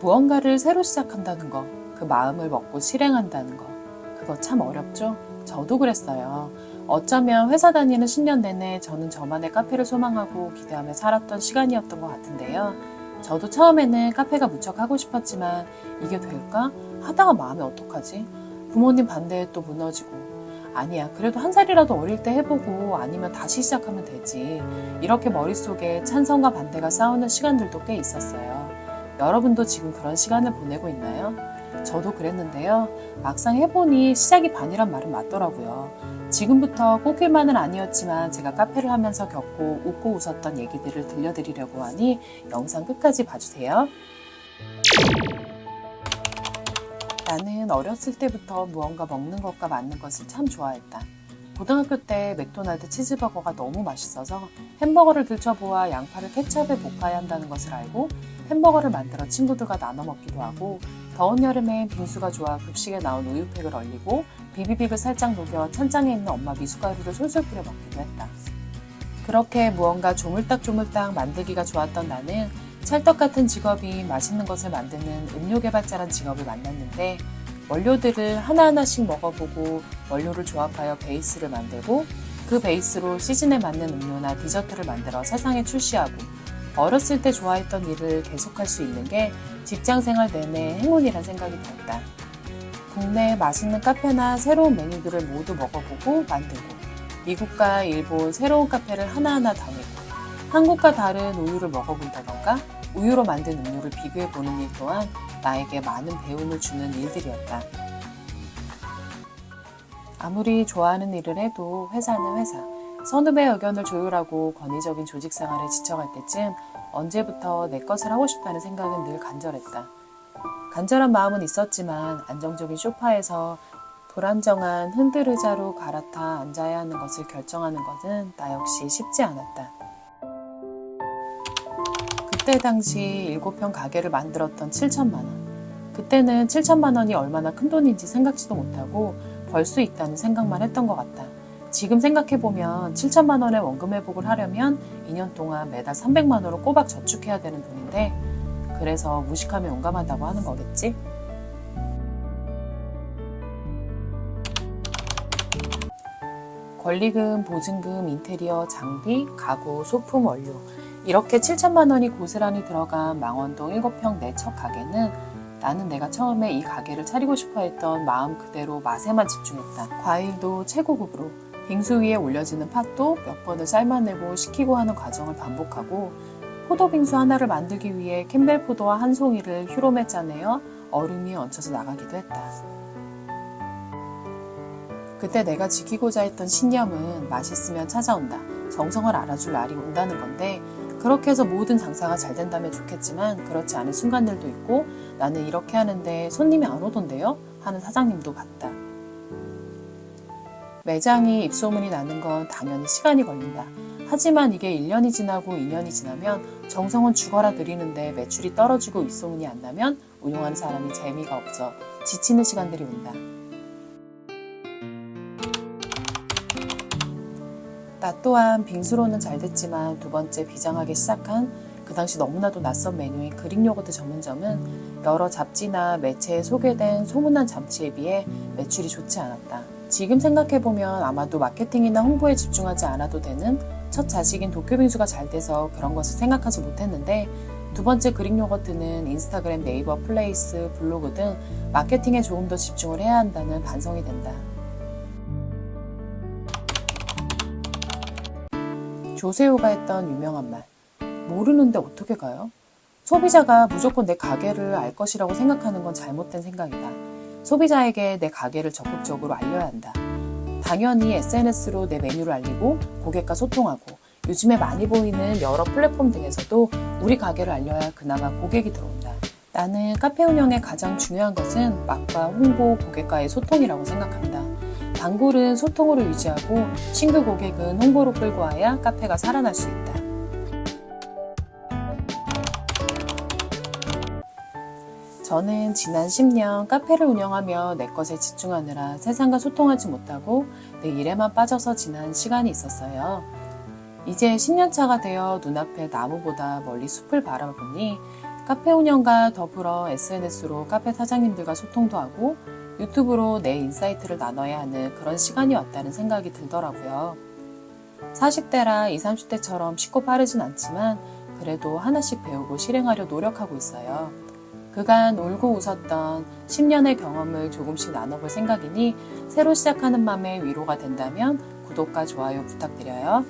무언가를 새로 시작한다는 거, 그 마음을 먹고 실행한다는 거, 그거 참 어렵죠? 저도 그랬어요. 어쩌면 회사 다니는 10년 내내 저는 저만의 카페를 소망하고 기대하며 살았던 시간이었던 것 같은데요. 저도 처음에는 카페가 무척 하고 싶었지만 이게 될까? 하다가 마음이 어떡하지? 부모님 반대에 또 무너지고 아니야 그래도 한 살이라도 어릴 때 해보고 아니면 다시 시작하면 되지 이렇게 머릿속에 찬성과 반대가 싸우는 시간들도 꽤 있었어요. 여러분도 지금 그런 시간을 보내고 있나요? 저도 그랬는데요. 막상 해보니 시작이 반이란 말은 맞더라고요. 지금부터 꽃길만은 아니었지만 제가 카페를 하면서 겪고 웃고 웃었던 얘기들을 들려드리려고 하니 영상 끝까지 봐주세요. 나는 어렸을 때부터 무언가 먹는 것과 맞는 것을 참 좋아했다. 고등학교 때 맥도날드 치즈버거가 너무 맛있어서 햄버거를 들춰보아 양파를 케첩에 볶아야 한다는 것을 알고 햄버거를 만들어 친구들과 나눠 먹기도 하고 더운 여름엔 빙수가 좋아 급식에 나온 우유팩을 얼리고 비비빅을 살짝 녹여 찬장에 있는 엄마 미숫가루를 솔솔 뿌려 먹기도 했다. 그렇게 무언가 조물딱조물딱 만들기가 좋았던 나는 찰떡 같은 직업이 맛있는 것을 만드는 음료 개발자란 직업을 만났는데 원료들을 하나하나씩 먹어보고 원료를 조합하여 베이스를 만들고 그 베이스로 시즌에 맞는 음료나 디저트를 만들어 세상에 출시하고 어렸을 때 좋아했던 일을 계속할 수 있는 게 직장 생활 내내 행운이란 생각이 들었다. 국내 맛있는 카페나 새로운 메뉴들을 모두 먹어보고 만들고 미국과 일본 새로운 카페를 하나하나 다니고 한국과 다른 우유를 먹어본다던가 우유로 만든 음료를 비교해보는 일 또한 나에게 많은 배움을 주는 일들이었다. 아무리 좋아하는 일을 해도 회사는 회사. 선후배 의견을 조율하고 권위적인 조직 생활에 지쳐갈 때쯤 언제부터 내 것을 하고 싶다는 생각은 늘 간절했다. 간절한 마음은 있었지만 안정적인 소파에서 불안정한 흔들 의자로 갈아타 앉아야 하는 것을 결정하는 것은 나 역시 쉽지 않았다. 그때 당시 7평 가게를 만들었던 7천만 원. 그때는 7천만 원이 얼마나 큰 돈인지 생각지도 못하고 벌 수 있다는 생각만 했던 것 같다. 지금 생각해보면 7천만 원의 원금 회복을 하려면 2년 동안 매달 300만 원을 꼬박 저축해야 되는 돈인데 그래서 무식하면 용감하다고 하는 거겠지? 권리금, 보증금, 인테리어, 장비, 가구, 소품, 원료 이렇게 7천만 원이 고스란히 들어간 망원동 7평 내 첫 가게는 나는 내가 처음에 이 가게를 차리고 싶어 했던 마음 그대로 맛에만 집중했다. 과일도 최고급으로 빙수 위에 올려지는 팥도 몇 번을 삶아내고 식히고 하는 과정을 반복하고 포도 빙수 하나를 만들기 위해 캠벨 포도와 한 송이를 휴롬에 짜내어 얼음 위에 얹혀서 나가기도 했다. 그때 내가 지키고자 했던 신념은 맛있으면 찾아온다. 정성을 알아줄 날이 온다는 건데 그렇게 해서 모든 장사가 잘 된다면 좋겠지만 그렇지 않은 순간들도 있고 나는 이렇게 하는데 손님이 안 오던데요? 하는 사장님도 봤다. 매장이 입소문이 나는 건 당연히 시간이 걸린다. 하지만 이게 1년이 지나고 2년이 지나면 정성은 죽어라 드리는데 매출이 떨어지고 입소문이 안 나면 운영하는 사람이 재미가 없어 지치는 시간들이 온다. 나 또한 빙수로는 잘 됐지만 두 번째 비장하게 시작한 그 당시 너무나도 낯선 메뉴인 그릭 요거트 전문점은 여러 잡지나 매체에 소개된 소문난 잠치에 비해 매출이 좋지 않았다. 지금 생각해보면 아마도 마케팅이나 홍보에 집중하지 않아도 되는 첫 자식인 도쿄빙수가 잘 돼서 그런 것을 생각하지 못했는데 두 번째 그릭 요거트는 인스타그램, 네이버, 플레이스, 블로그 등 마케팅에 조금 더 집중을 해야 한다는 반성이 된다. 조세호가 했던 유명한 말. 모르는데 어떻게 가요? 소비자가 무조건 내 가게를 알 것이라고 생각하는 건 잘못된 생각이다. 소비자에게 내 가게를 적극적으로 알려야 한다. 당연히 SNS로 내 메뉴를 알리고 고객과 소통하고 요즘에 많이 보이는 여러 플랫폼 등에서도 우리 가게를 알려야 그나마 고객이 들어온다. 나는 카페 운영의 가장 중요한 것은 맛과 홍보, 고객과의 소통이라고 생각한다. 단골은 소통으로 유지하고 신규 고객은 홍보로 끌고 와야 카페가 살아날 수 있다. 저는 지난 10년 카페를 운영하며 내 것에 집중하느라 세상과 소통하지 못하고 내 일에만 빠져서 지난 시간이 있었어요. 이제 10년 차가 되어 눈앞에 나무보다 멀리 숲을 바라보니 카페 운영과 더불어 SNS로 카페 사장님들과 소통도 하고 유튜브로 내 인사이트를 나눠야 하는 그런 시간이 왔다는 생각이 들더라고요. 40대라 20, 30대처럼 쉽고 빠르진 않지만 그래도 하나씩 배우고 실행하려 노력하고 있어요. 그간 울고 웃었던 10년의 경험을 조금씩 나눠볼 생각이니 새로 시작하는 마음에 위로가 된다면 구독과 좋아요 부탁드려요.